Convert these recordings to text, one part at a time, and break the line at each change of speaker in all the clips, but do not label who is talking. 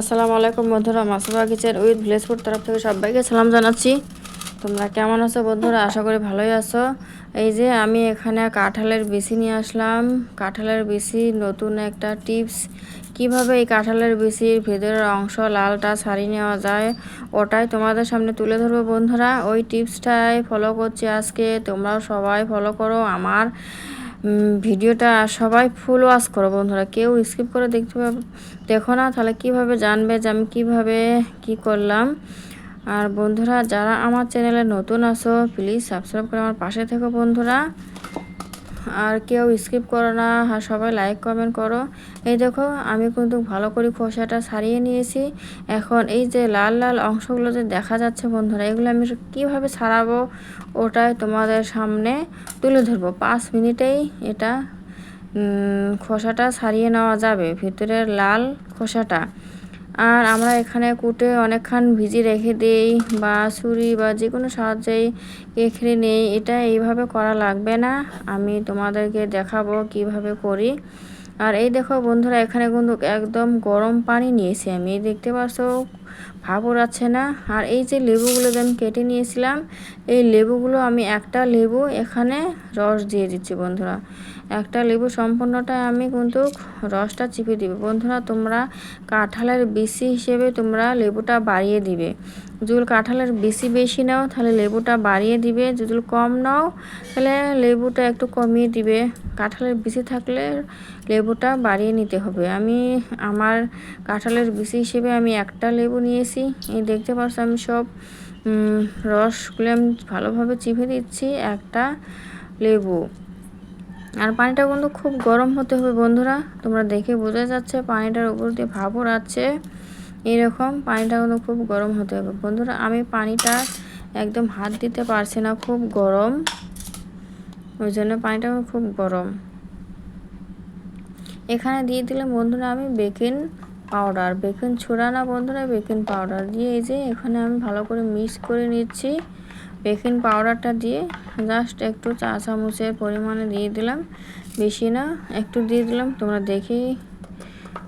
আসসালামু আলাইকুম বন্ধুরা, মাসুবা কিচেন উইথ ভিলেজপুর তরফ থেকে সবাইকে সালাম জানাচ্ছি। তোমরা কেমন আছো বন্ধুরা? আশা করি ভালোই আছো। এই যে আমি এখানে কাঁঠালের বিচি নিয়ে আসলাম। কাঁঠালের বিচি নতুন একটা টিপস। কীভাবে এই কাঁঠালের বিচির ভেতরের অংশ লালটা ছাড়িয়ে নেওয়া যায়, ওটাই তোমাদের সামনে তুলে ধরবো বন্ধুরা। ওই টিপসটাই ফলো করছি আজকে। তোমরাও সবাই ফলো করো আমার ভিডিওটা সবাই ফুল ওয়াচ করো বন্ধুরা। কেউ স্কিপ করে দেখতে দেখো না, তাহলে কীভাবে জানবে যে আমি কীভাবে কি করলাম? আর বন্ধুরা, যারা আমার চ্যানেলে নতুন আসো প্লিজ সাবস্ক্রাইব করে আমার পাশে থেকো বন্ধুরা। আর কেউ স্কিপ করো না, আর সবাই লাইক কমেন্ট করো। এই দেখো, আমি কিন্তু ভালো করে খোসাটা সারিয়ে নিয়েছি। এখন এই যে লাল লাল অংশগুলো যে দেখা যাচ্ছে বন্ধুরা, এগুলো আমি কীভাবে সারাবো, ওটাই তোমাদের সামনে তুলে ধরবো। পাঁচ মিনিটেই এটা খোসাটা সারিয়ে নেওয়া যাবে, ভিতরের লাল খোসাটা। আর আমরা এখানে কুটে অনেকক্ষণ ভিজি রেখে দেই বা ছুরি বা যে কোনো সাহায্যেই এখানে নেই। এটা এইভাবে করা লাগবে না। আমি তোমাদেরকে দেখাবো কীভাবে করি। আর এই দেখো বন্ধুরা, এখানে কিন্তু একদম গরম পানি নিয়েছি আমি। দেখতে পাচ্ছ ভাব আছে না। আর এই যে লেবুগুলো আমি কেটে নিয়েছিলাম, এই লেবুগুলো আমি একটা লেবু এখানে রস দিয়ে দিচ্ছি বন্ধুরা। একটা লেবু সম্পূর্ণটা আমি কিন্তু রসটা চিপে দিবে। বন্ধুরা, তোমরা কাঁঠালের বেশি হিসেবে তোমরা লেবুটা বাড়িয়ে দিবে। যদি কাঁঠালের বেশি বেশি নাও, তাহলে লেবুটা বাড়িয়ে দিবে। যদি কম নাও, তাহলে লেবুটা একটু কমিয়ে দিবে। কাঁঠালের বেশি থাকলে লেবুটা বাড়িয়ে নিতে হবে। আমি, আমার কাঁঠালের বেশি হিসেবে আমি একটা লেবু নিয়েছি এই দেখতে পাচ্ছ আমি সব রসগুলো আমি ভালোভাবে চিপে দিচ্ছি। একটা লেবু। আর পানিটা কিন্তু খুব গরম হতে হবে বন্ধুরা। তোমরা দেখে বোঝা যাচ্ছে পানিটার উপর দিয়ে ভাপর আছে এরকম পানিটা কিন্তু খুব গরম হতে হবে। বন্ধুরা, আমি পানিটা একদম হাত দিতে পারছি না, খুব গরম। ওই জন্য পানিটা খুব গরম। এখানে দিয়ে দিলাম বন্ধুরা আমি বেকিং পাউডার বেকিং ছোড়া না বন্ধুরা, বেকিং পাউডার দিয়ে এই যে এখানে আমি ভালো করে মিক্স করে নিচ্ছি। বেকিং পাউডারটা দিয়ে জাস্ট একটু চা চামচের পরিমাণে দিয়ে দিলাম। বেশি না, একটু দিয়ে দিলাম। তোমরা দেখেই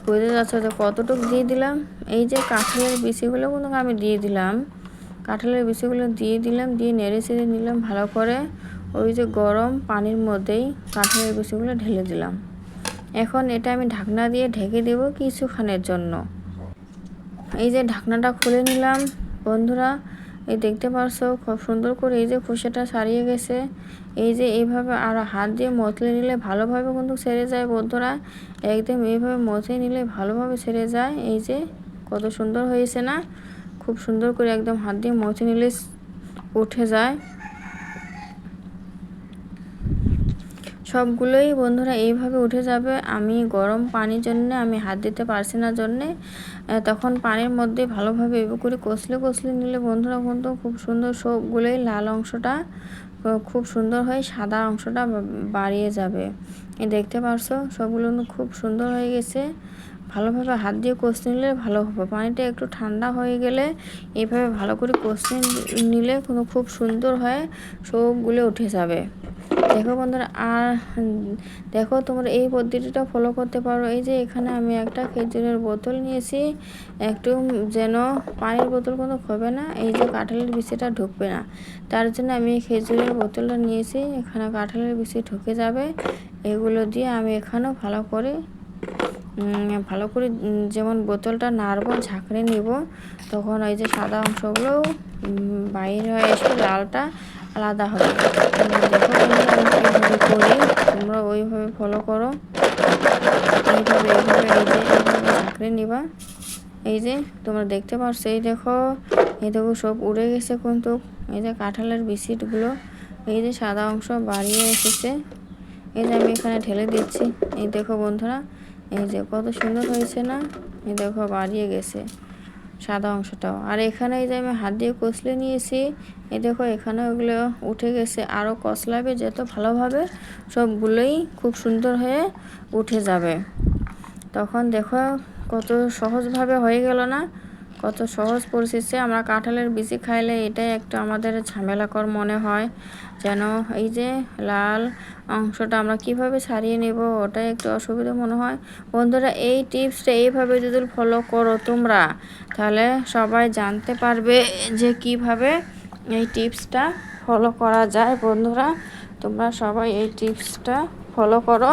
বোঝা যাচ্ছে যে কতটুকু দিয়ে দিলাম। এই যে কাঁঠালের বিচিগুলো কিন্তু আমি দিয়ে দিলাম। কাঁঠালের বিচিগুলো দিয়ে দিলাম, দিয়ে নেড়ে চেড়ে নিলাম ভালো করে। ওই যে গরম পানির মধ্যেই কাঁঠালের বিচিগুলো ঢেলে দিলাম। এখন এটা আমি ঢাকনা দিয়ে ঢেকে দেব কিছুক্ষণের জন্য। এই যে ঢাকনাটা খুলে নিলাম, বন্ধুরা, এই দেখতে পারছ খুব সুন্দর করে এই যে খোসাটা সারিয়ে গেছে। এই যে এইভাবে আর হাত দিয়ে মতলে নিলে ভালোভাবে কিন্তু ছেড়ে যায় বন্ধুরা। একদম এইভাবে মতে নিলে ভালোভাবে ছেড়ে যায়। এই যে কত সুন্দর হয়েছে না? খুব সুন্দর করে একদম হাত দিয়ে মতে নিলে উঠে যায়। সবগুলোই বন্ধুরা এইভাবে উঠে যাবে। আমি গরম পানির জন্য, আমি হাত দিতে পারছি না জন্যে। তখন পানির মধ্যে ভালোভাবে এভাবে করে কষলে কষলে নিলে বন্ধুরা কিন্তু খুব সুন্দর সবগুলোই লাল অংশটা খুব সুন্দর হয়ে সাদা অংশটা বাড়িয়ে যাবে। দেখতে পারছ? সবগুলো খুব সুন্দর হয়ে গেছে। ভালোভাবে হাত দিয়ে কষতে নিলে ভালো হবে। পানিটা একটু ঠান্ডা হয়ে গেলে এইভাবে ভালো করে কষতে নিলে কোনো খুব সুন্দর হয়ে সবগুলো উঠে যাবে। দেখো বন্ধুরা, আর দেখো তোমরা এই পদ্ধতিটা ফলো করতে পারো। এই যে এখানে আমি একটা খেজুরের বোতল নিয়েছি, একটু যেন পানির বোতল কোনো হবে না, এই যে কাঁঠালের বিচিটা ঢুকবে না। তার জন্য আমি খেজুরের বোতলটা নিয়েছি, এখানে কাঁঠালের বিচি ঢুকে যাবে। এগুলো দিয়ে আমি এখানেও ভালো করে ভালো করে যেমন বোতলটা নাড়বো, ঝাঁকড়ে নিব, তখন ওই যে সাদা অংশগুলো বাইরে হয়ে এসে লালটা আলাদা হবে। দেখো কীভাবে করি তোমরা ওইভাবে ফলো করো এইভাবে এইভাবে এই যে এইভাবে ঝাঁকড়ে এই যে, তোমরা দেখতে পাচ্ছ এই দেখো এই দেখো, সব উড়ে গেছে কিন্তু। এই যে কাঁঠালের বিসিটগুলো এই যে সাদা অংশ বাড়িয়ে এসেছে। এই যে আমি এখানে ঢেলে দিচ্ছি। এই দেখো বন্ধুরা, এই যে কত সুন্দর হয়েছে না? এই দেখো, বাড়িয়ে গেছে সাদা অংশটাও। আর এখানে এই যে আমি হাত দিয়ে কষলে নিয়েছি, এই দেখো এখানে ওগুলো উঠে গেছে। আরও কষলাবে যত ভালোভাবে, সবগুলোই খুব সুন্দর হয়ে উঠে যাবে। তখন দেখো কত সহজভাবে হয়ে গেল না? কত সহজ পরিস্থিতি আমরা কাঁঠালের বিচি খাইলে এটাই একটু আমাদের ঝামেলাকর মনে হয়। যেন এই যে লাল অংশটা আমরা কীভাবে ছাড়িয়ে নেব, ওটাই একটু অসুবিধা মনে হয়। বন্ধুরা, এই টিপসটা এইভাবে যদি ফলো করো তোমরা, তাহলে সবাই জানতে পারবে যে কীভাবে এই টিপসটা ফলো করা যায়। বন্ধুরা, তোমরা সবাই এই টিপসটা ফলো করো।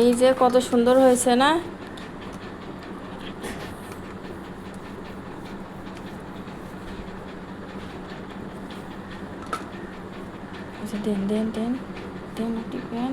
এই যে কত সুন্দর হয়েছে না? দেন দেন দেন দেন টিপেন।